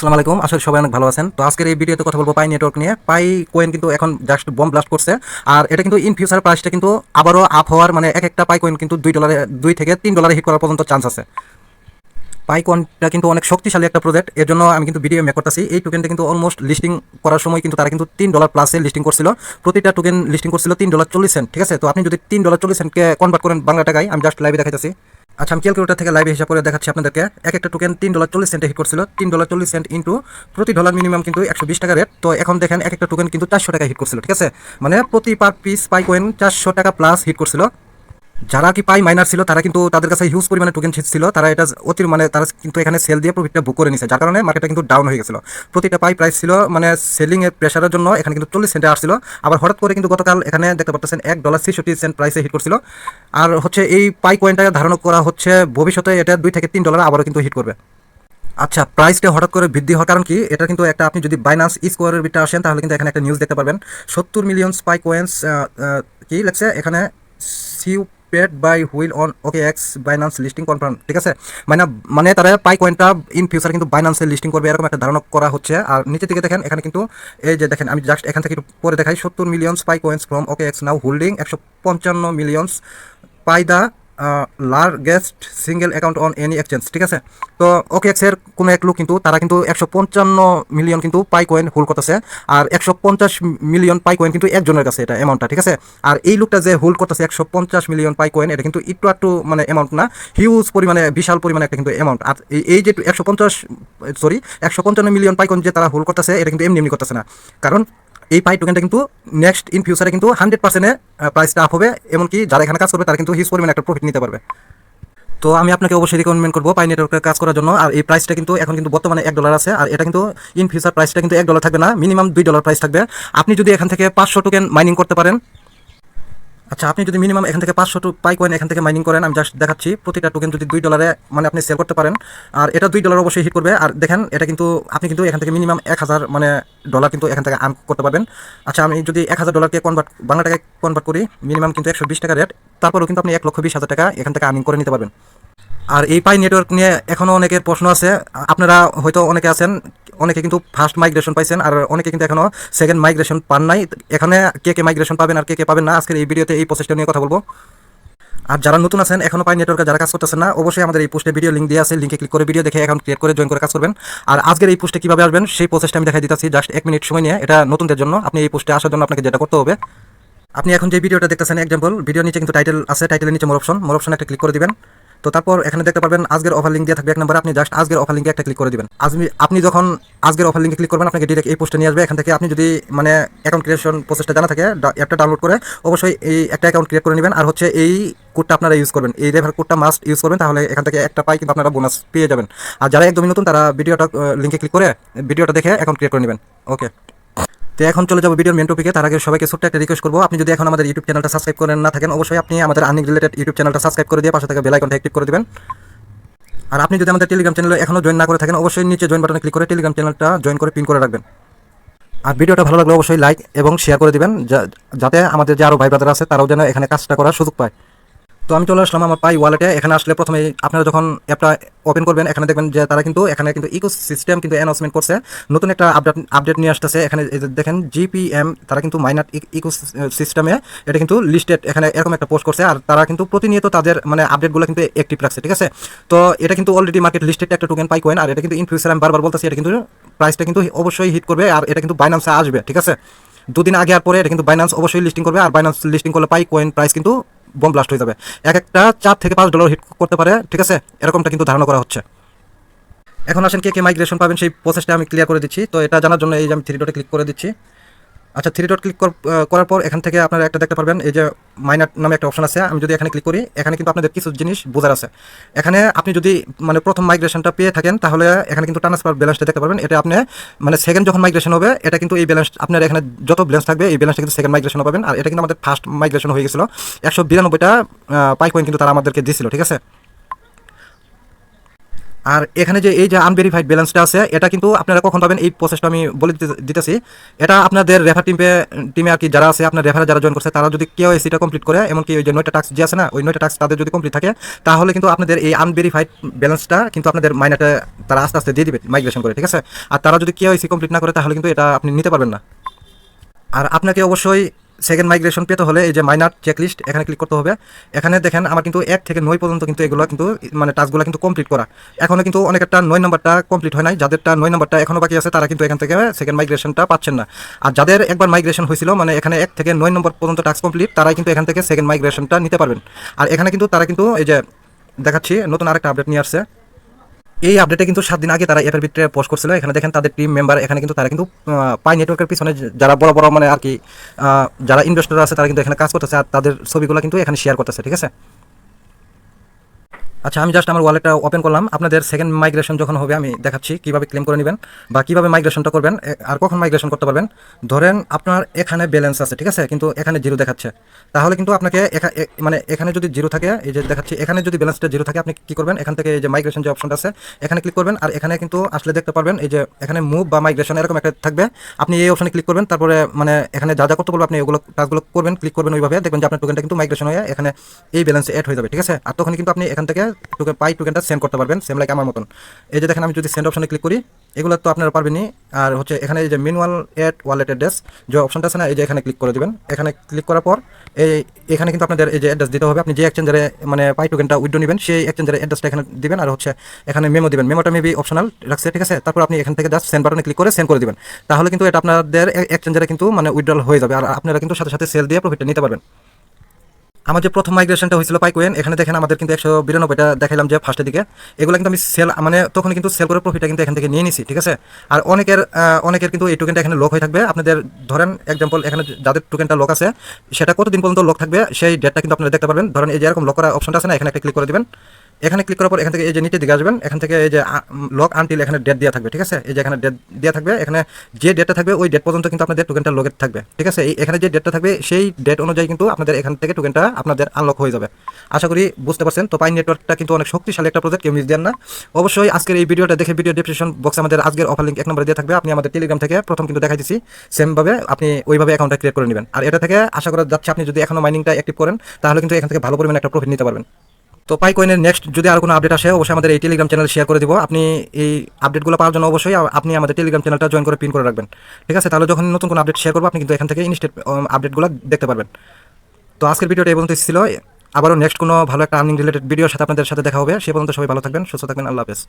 আসসালামু আলাইকুম। আসলে সবাই অনেক ভালো আছেন। তো আজকের এই ভিডিওতে কথা বলব পাই নেটওয়ার্ক নিয়ে। পাই কোয়েন কিন্তু এখন জাস্ট বম ব্লাস্ট করছে। আর এটা কিন্তু ইন ফিউচার প্রাইসটা কিন্তু আবারও আপ হওয়ার মানে এক একটা পাই কোয়েন কিন্তু দুই ডলারে দুই থেকে তিন ডলারে হিট করার পর্যন্ত চান্স আছে। পাই কোয়েনটা কিন্তু অনেক শক্তিশালী একটা প্রজেক্ট এর জন্য আমি কিন্তু ভিডিও মেক করতেছি। এই টোকেনটা কিন্তু অলমোস্ট লিস্টিং করার সময় কিন্তু তারা কিন্তু তিন ডলার প্লাসে লিস্টিং করছিল। প্রতিটা টোকেন লিস্টিং করছিল তিন ডলার চল্লিশ সেন্ট ঠিক আছে? তো আপনি যদি তিন ডলার চল্লিশ সেন্টকে কনভার্ট করেন বাংলা টাকায়, আমি জাস্ট লাইভে দেখাইতেছি। আচ্ছা আমি ক্যালকুলেটার থেকে লাইভে হিসাব করে দেখাচ্ছি আপনাদেরকে। এক একটা টোকেন তিন ডলার চল্লিশ সেন্টে হিট করছিল। তিন ডলার চল্লিশ সেন্ট ইন্টু প্রতি ডলার মিনিমাম কিন্তু একশো বিশ টাকা রেট তো এখন দেখেন, এক একটা টোকেন কিন্তু চারশো টাকা হিট করছিল, ঠিক আছে? মানে প্রতি পার পিস পাই কয়েন চারশো টাকা প্লাস হিট করছিল। যারা কি পাই মাইনার ছিল, তারা কিন্তু তাদের কাছে হিউজ পরিমাণে টোকেন ছিল। তারা এটা অতি মানে তারা কিন্তু এখানে সেল দিয়ে প্রফিটটা বুক করে নিছে, যার কারণে মার্কেটটা কিন্তু ডাউন হয়ে গেছিল। প্রতিটা পাই প্রাইস ছিল মানে সেলিং এর প্রেশারের জন্য এখানে কিন্তু চল্লিশ সেন্টে আসছিল। আবার হঠাৎ করে কিন্তু গতকাল এখানে দেখতে পাচ্ছেন এক ডলার ছিষট্টি সেন্ট প্রাইসে হিট করছিল। আর হচ্ছে এই পাই কয়েনটাকে ধারণ করা হচ্ছে, ভবিষ্যতে এটা দুই থেকে তিন ডলার আবারও কিন্তু হিট করবে। আচ্ছা প্রাইসটা হঠাৎ করে বৃদ্ধি হওয়ার কারণ কি? এটা কিন্তু একটা আপনি যদি বাইনান্স স্কোয়ারের বিটটা আসেন, তাহলে কিন্তু এখানে একটা নিউজ দেখতে পারবেন। সত্তর মিলিয়ন স্পাই কোয়েন্স কি লাগছে এখানে see you paid by whale on OKX Binance listing confirm ঠিক আছে? মানে মানে তারা পাই কয়েনটা ইন ফিউচার কিন্তু বাইনান্সে লিস্টিং করবে, এরকম একটা ধারণা করা হচ্ছে। আর নিচে দিকে দেখেন, এখানে কিন্তু এই যে দেখেন, আমি জাস্ট এখান থেকে একটু পরে দেখাই, সত্তর million Pi coins from OKX now holding একশো পঞ্চান্ন millions Pi the largest single account on any exchange ঠিক আছে? তো ওকে এক্সের কোনো এক লোক কিন্তু, তারা কিন্তু একশো পঞ্চান্ন মিলিয়ন কিন্তু পাই কয়েন হোল্ড করতেছে, আর একশো পঞ্চাশ মিলিয়ন পাই কয়েন কিন্তু একজনের কাছে এটা অ্যামাউন্টটা ঠিক আছে? আর এই লোকটা যে হোল্ড করতেছে একশো পঞ্চাশ মিলিয়ন পাই কয়েন এটা কিন্তু একটু একটু মানে অ্যামাউন্ট না হিউজ পরিমাণে, বিশাল পরিমাণে একটা কিন্তু অ্যামাউন্ট আর এই- যে একশো পঞ্চাশ সরি একশো পঞ্চান্ন মিলিয়ন পাই কয়েন যে তারা হোল্ড করতেছে, এটা কিন্তু এমনি এমনি করতেছে না। কারণ এই পাই টোকেনটা কিন্তু নেক্সট ইন ফিউচারে কিন্তু হান্ড্রেড পার্সেন্টে প্রাইসটা আপ হবে। এমনকি যারা এখানে কাজ করবে, তারা কিন্তু হিউজ পরিমাণে একটা প্রফিট নিতে পারবে। তো আমি আপনাকে অবশ্যই রিকমেন্ড করব পাই নেটওয়ার্কের কাজ করার জন্য। আর এই প্রাইসটা কিন্তু এখন কিন্তু বর্তমানে এক ডলার আছে। আর এটা কিন্তু ইন ফিউচার প্রাইসটা কিন্তু এক ডলার থাকবে না মিনিমাম দুই ডলার প্রাইস থাকবে। আপনি যদি এখান থেকে পাঁচশো টোকেন মাইনিং করতে পারেন আচ্ছা আপনি যদি মিনিমাম এখান থেকে পাঁচশো পাই কয়েন এখান থেকে মাইনিং করেন, আমি জাস্ট দেখাচ্ছি, প্রতিটা টোকেন যদি দুই ডলারে মানে আপনি সেল করতে পারেন, আর এটা দুই ডলার অবশ্যই হিট করবে, আর দেখেন, এটা কিন্তু আপনি কিন্তু এখান থেকে মিনিমাম এক হাজার মানে ডলার কিন্তু এখান থেকে আর্ন করতে পারবেন। আচ্ছা আমি যদি এক হাজার ডলারকে কনভার্ট বাংলা টাকায় কনভার্ট করি মিনিমাম কিন্তু একশো বিশ টাকা রেট তারপরেও কিন্তু আপনি এক লক্ষ বিশ হাজার টাকা এখান থেকে আর্নিং করে নিতে পারবেন। আর এই পাই নেটওয়ার্ক নিয়ে এখনও অনেকের প্রশ্ন আছে। আপনারা হয়তো অনেকে আছেন, অনেকে কিন্তু ফার্স্ট মাইগ্রেশন পাইছেন আর অনেকে কিন্তু এখনও সেকেন্ড মাইগ্রেশন পান নাই। এখানে কে কে মাইগ্রেশন পাবেন আর কে কে পাবেন না, আজকের এই ভিডিওতে এই প্রসেসটা নিয়ে কথা বলব। আর যারা নতুন আছেন, এখনও পাই নেটওয়ার্কে যারা কাজ করতেছেন না, অবশ্যই আমাদের এই পোস্টে ভিডিও লিঙ্ক দিয়ে আছে লিঙ্কে ক্লিক করে ভিডিও দেখে অ্যাকাউন্ট ক্রিয়েট করে জয়েন করে কাজ করবেন। আর আজকের এই পোস্টে কীভাবে আসবেন, সেই প্রসেসটা আমি দেখাই দিতেছি জাস্ট এক মিনিট সময় নিয়ে, এটা নতুনদের জন্য। আপনি এই পোস্টে আসার জন্য আপনাকে যেটা করতে হবে, আপনি এখন যে ভিডিওটা দেখতেছেন এক্সাম্পল ভিডিও নিচে কিন্তু টাইটেল আছে টাইটেলের নিচে মোর অপশন মোর অপশন একটা ক্লিক করে দিবেন। তো তারপর এখানে দেখতে পারবেন আজকের অফার লিঙ্ক দিয়ে থাকবে এক নম্বরে। আপনি জাস্ট আজকের অফার লিঙ্কে একটা ক্লিক করে দেবেন। আজমি আপনি যখন আজকের অফার লিঙ্কে ক্লিক করবেন, আপনাকে ডিরেক্ট এই পোস্টে নিয়ে আসবে। এখান থেকে আপনি যদি মানে অ্যাকাউন্ট ক্রিয়েশন প্রসেসটা জানা থাকে অ্যাপটা ডাউনলোড করে অবশ্যই এই একটা অ্যাকাউন্ট ক্রিয়েট করে নেবেন। আর হচ্ছে এই কোডটা আপনারা ইউজ করবেন। এই রেফার কোডটা মাস্ট ইউজ করবেন, তাহলে এখান থেকে একটা পাই কিন্তু আপনারা বোনাস পেয়ে যাবেন। আর যারা একদমই নতুন, তারা ভিডিওটা লিঙ্কে ক্লিক করে ভিডিওটা দেখে অ্যাকাউন্ট ক্রিয়েট করে নেবেন। ওকে তো এখন চলে যাব ভিডিওর মেন টপিকে তার আগে সবাইকে ছোট্ট একটা রিকোয়েস্ট করব। আপনি যদি এখন আমাদের ইউটিউব চ্যানেলটা সাবস্ক্রাইব করেন না থাকেন, অবশ্যই আপনি আমাদের আর্নিং রিলেটেড ইউটিউব চ্যানেলটা সাবস্ক্রাইব করে দিয়ে পাশে থেকে বেল আইকনটা অ্যাক্টিভ করে দিবেন। আর আপনি যদি আমাদের টেলিগ্রাম চ্যানেলে এখনও জয়েন না করে থাকেন, অবশ্যই নিচে জয়েন বাটনে ক্লিক করে টেলিগ্রাম চ্যানেলটা জয়েন করে পিন করে রাখবেন। আর ভিডিওটা ভালো লাগলে অবশ্যই লাইক এবং শেয়ার করে দিবেন যাতে আমাদের যে আরও ভাই ব্রাদার আছে, তারাও যেন এখানে কাজটা করার সুযোগ পায়। তো আমি চলে আসলাম আমার পাই ওয়ালেটে এখানে আসলে প্রথমে আপনারা যখন অ্যাপটা ওপেন করবেন, এখানে দেখবেন যে তারা কিন্তু, এখানে কিন্তু ইকো সিস্টেম কিন্তু অ্যানাউন্সমেন্ট করছে। নতুন একটা আপডেট আপডেট নিয়ে আসতেছে। এখানে দেখেন জিপিএম তারা কিন্তু মাইনার ইকো সিস্টেমে এটা কিন্তু লিস্টেড এখানে এরকম একটা পোস্ট করছে। আর তারা কিন্তু প্রতিনিয়ত তাদের মানে আপডেটগুলো কিন্তু অ্যাক্টিভ রাখছে, ঠিক আছে? তো এটা কিন্তু অলরেডি মার্কেট লিস্টেড একটা টোকেন পাই কয়েন আর এটা কিন্তু ইন ফিউচার আমি বারবার বলতেছি, এটা কিন্তু প্রাইসটা কিন্তু অবশ্যই হিট করবে। আর এটা কিন্তু বাইনান্সে আসবে, ঠিক আছে? দুদিন আগে আর পরে এটা কিন্তু বাইনান্স অবশ্যই লিস্টিং করবে। আর বাইনান্স লিস্টিং করলে পাই কয়েন প্রাইস কিন্তু বম ব্লাস্ট হয়ে যাবে। এক একটা চার থেকে পাঁচ ডলার হিট করতে পারে, ঠিক আছে? এরকমটা কিন্তু ধারণা করা হচ্ছে। এখন আসেন কে কে মাইগ্রেশন পাবেন সেই প্রসেসটা আমি ক্লিয়ার করে দিচ্ছি। তো এটা জানার জন্য এই যে আমি থ্রি ডটে ক্লিক করে দিচ্ছি। আচ্ছা থ্রি ডট ক্লিক করার পর এখান থেকে আপনারা একটা দেখতে পারবেন, এই যে মাইনার নামে একটা অপশন আছে। আমি যদি এখানে ক্লিক করি, এখানে কিন্তু আপনাদের কিছু জিনিস বোঝার আছে। এখানে আপনি যদি মানে প্রথম মাইগ্রেশনটা পেয়ে থাকেন, তাহলে এখানে কিন্তু ট্রান্সফার ব্যালেন্সটা দেখতে পারবেন। এটা আপনি মানে সেকেন্ড যখন মাইগ্রেশন হবে, এটা কিন্তু এই ব্যালেন্স আপনার এখানে যত ব্যালেন্স থাকবে, এই ব্যালেন্সটা কিন্তু সেকেন্ড মাইগ্রেশন পাবেন। আর এটা কিন্তু আমাদের ফার্স্ট মাইগ্রেশন হয়ে গেছিল। একশো বিরানব্বইটা পাই কয়েন কিন্তু তারা আমাদেরকে দিয়েছিল ঠিক আছে? আর এখানে যে এই যে আনভেরিফাইড ব্যালেন্সটা আছে, এটা কিন্তু আপনারা কখন পাবেন? এই প্রসেসটা আমি বলে দিতে দিতেছি। এটা আপনাদের রেফার টিমে টিমে আর কি যারা আছে, আপনার রেফারে যারা জয়েন করছে, তারা যদি কেউ এসিটা কমপ্লিট করে, এমনকি ওই যে নয়টা টাস্ক যে আছে না, ওই নয়টা টাস্ক তাদের যদি কমপ্লিট থাকে, তাহলে কিন্তু আপনাদের এই আনভেরিফাইড ব্যালেন্সটা কিন্তু আপনাদের মাইনাটা তারা আস্তে আস্তে দিয়ে দিবে মাইগ্রেশন করে, ঠিক আছে? আর তারা যদি কেউ কমপ্লিট না করে, তাহলে কিন্তু এটা আপনি নিতে পারবেন না। আর আপনাকে অবশ্যই সেকেন্ড মাইগ্রেশন পেতে হলে এই যে মাইনার চেকলিস্ট এখানে ক্লিক করতে হবে। এখানে দেখেন আমার কিন্তু এক থেকে নয় পর্যন্ত কিন্তু এগুলো কিন্তু মানে টাস্কগুলো কিন্তু কমপ্লিট করা। এখনও কিন্তু অনেকটা নয় নম্বরটা কমপ্লিট হয় নাই। যাদেরটা নয় নম্বরটা এখনও বাকি আছে, তারা কিন্তু এখান থেকে সেকেন্ড মাইগ্রেশনটা পাচ্ছেন না। আর যাদের একবার মাইগ্রেশন হয়েছিল মানে এখানে এক থেকে নয় নম্বর পর্যন্ত টাস্ক কমপ্লিট তারাই কিন্তু এখান থেকে সেকেন্ড মাইগ্রেশনটা নিতে পারবেন। আর এখানে কিন্তু তারা কিন্তু এই যে দেখাচ্ছি, নতুন আরেকটা আপডেট নিয়ে আসছে। এই আপডেটে কিন্তু সাত দিন আগে তারা অ্যাপের ভিতরে পোস্ট করছিল। এখানে দেখেন তাদের টিম মেম্বার এখানে কিন্তু তারা কিন্তু পাই নেটওয়ার্কের পিছনে যারা বড় বড় মানে আর কি যারা ইনভেস্টর আছে তারা কিন্তু এখানে কাজ করতেছে আর তাদের ছবিগুলো কিন্তু এখানে শেয়ার করতেছে, ঠিক আছে? আচ্ছা আমি জাস্ট আমার ওয়ালেটটা ওপেন করলাম। আপনাদের সেকেন্ড মাইগ্রেশন যখন হবে, আমি দেখাচ্ছি কীভাবে ক্লেম করে নেবেন বা কীভাবে মাইগ্রেশনটা করবেন আর কখন মাইগ্রেশন করতে পারবেন। ধরেন আপনার এখানে ব্যালেন্স আছে, ঠিক আছে? কিন্তু এখানে জিরো দেখাচ্ছে। তাহলে কিন্তু আপনাকে মানে এখানে যদি জিরো থাকে, এই যে দেখাচ্ছি, এখানে যদি ব্যালেন্সটা জিরো থাকে, আপনি কি করবেন? এখান থেকে এই যে মাইগ্রেশন যে অপশনটা আছে, এখানে ক্লিক করবেন। আর এখানে কিন্তু আসলে দেখতে পারবেন, এই যে এখানে মুভ বা মাইগ্রেশন এরকম একটা থাকবে। আপনি এই অপশনে ক্লিক করবেন, তারপরে মানে এখানে যা যা করতে বলব, আপনি এগুলো টাস্কগুলো করবেন ক্লিক করবেন ওইভাবে। দেখবেন যে আপনার টোকেনটা কিন্তু মাইগ্রেশন হয়ে এখানে এই ব্যালেন্সে অ্যাড হয়ে যাবে, ঠিক আছে? আর তখন কিন্তু আপনি এখান থেকে টোকেন পাই টোকেনটা সেন্ড করতে পারবেন সেম লাইক আমার মতন। এই যে দেখেন, আমি যদি সেন্ড অপশনে ক্লিক করি, এগুলো তো আপনারা পারবেনই। আর হচ্ছে এখানে এই যে মিনুয়াল এড ওয়ালেট অ্যাড্রেস যে অপশনটা আছে না, এই যে এখানে ক্লিক করে দিবেন। এখানে ক্লিক করার পর, এই এখানে কিন্তু আপনাদের এই যে অ্যাড্রেস দিতে হবে। আপনি যে এক্সচেঞ্জারে মানে পাই টোকেনটা উইড্রো নেবেন, সেই এক্সচেঞ্জারের অ্যাড্রেসটা এখানে দিবেন। আর হচ্ছে এখানে মেমো দিবেন। মেমোটা মেবি অপশনাল রাখছে, ঠিক আছে? তারপর আপনি এখান থেকে জাস্ট সেন্ড বাটনে ক্লিক করে সেন্ড করে দিবেন। তাহলে কিন্তু এটা আপনাদের এক্সচেঞ্জারে কিন্তু মানে উইড্রল হয়ে যাবে। আর আপনারা কিন্তু সাথে সাথে সেল দিয়ে প্রফিটটা নিতে পারবেন। আমার যে প্রথম মাইগ্রেশনটা হয়েছিল পাইকোয়েন, এখানে দেখেন আমাদের কিন্তু একশো বিরানব্বইটা দেখাইলাম যে ফার্স্টের দিকে এগুলো কিন্তু আমি সেল মানে তখন কিন্তু সেল করে প্রফিটটা কিন্তু এখান থেকে নিয়ে নিছি, ঠিক আছে? আর অনেকের অনেকের কিন্তু এই টোকেনটা এখানে লক হয়ে থাকবে। আপনাদের ধরেন এক্সাম্পল এখানে যাদের টোকেনটা লক আছে, সেটা কতদিন পর্যন্ত লক থাকবে? সেই ডেটটা কিন্তু আপনারা দেখতে পারবেন। ধরেন এই যে এরকম লক করা অপশনটা আছে না, এখানে একটা ক্লিক করে দিবেন। এখানে ক্লিক করার পর এখান থেকে এই যে নিচে দিকে আসবেন, এখান থেকে এই যে লক আনটিল এখানে ডেট দেওয়া থাকবে, ঠিক আছে? এই যে এখানে ডেট দেওয়া থাকবে, এখানে যে ডেটটা থাকবে, ওই ডেট পর্যন্ত কিন্তু আপনাদের টোকেনটা লগেট থাকবে, ঠিক আছে? এই, এখানে যে ডেটটা থাকবে, সেই ডেট অনুযায়ী কিন্তু আপনাদের এখান থেকে টোকেনটা আপনাদের আনলক হয়ে যাবে। আশা করি বুঝতে পারছেন। তো পাই নেটওয়ার্কটা কিন্তু অনেক শক্তিশালী একটা প্রজেক্ট কেউ মিস দেন না। অবশ্যই আজকের এই ভিডিওটা দেখে ভিডিও ডিসক্রিপশন বক্সে আমাদের আজকের অফার লিঙ্ক এক নম্বরে দিয়ে থাকবে। আপনি আমাদের টেলিগ্রাম থেকে প্রথম কিন্তু দেখাই দিচ্ছি সেমভাবে আপনি ওইভাবে অ্যাকাউন্টটা ক্রিয়েট করে নেবেন। আর এটা থেকে আশা করা যাচ্ছে, আপনি যদি এখনও মাইনিংটা অ্যাক্টিভ করেন, তাহলে কিন্তু এখান থেকে ভালো পরিমাণে একটা প্রফিট নিতে পারবেন। তো পাই কয়েনের নেক্সট যদি আর কোনো আপডেট আসে, অবশ্যই আমাদের এই টেলিগ্রাম চ্যানেল শেয়ার করে দিব। আপনি এই আপডেটগুলো পাওয়ার জন্য অবশ্যই আপনি আমাদের টেলিগ্রাম চ্যানেলটা জয়েন করে পিন করে রাখবেন। ঠিক আছে? তাহলে যখন নতুন কোনো আপডেট শেয়ার করব, আপনি কিন্তু এখান থেকে ইনস্টেট আপডেটগুলো দেখতে পারবেন। তো আজকের ভিডিওটা এই পর্যন্ত ছিল। আবারও নেক্সট কোনো ভালো একটা আর্নিং রিলেটেড ভিডিওর সাথে আপনাদের সাথে দেখা হবে। সে পর্যন্ত সবাই ভালো থাকবেন, সুস্থ থাকবেন, আল্লাহ হাফেজ।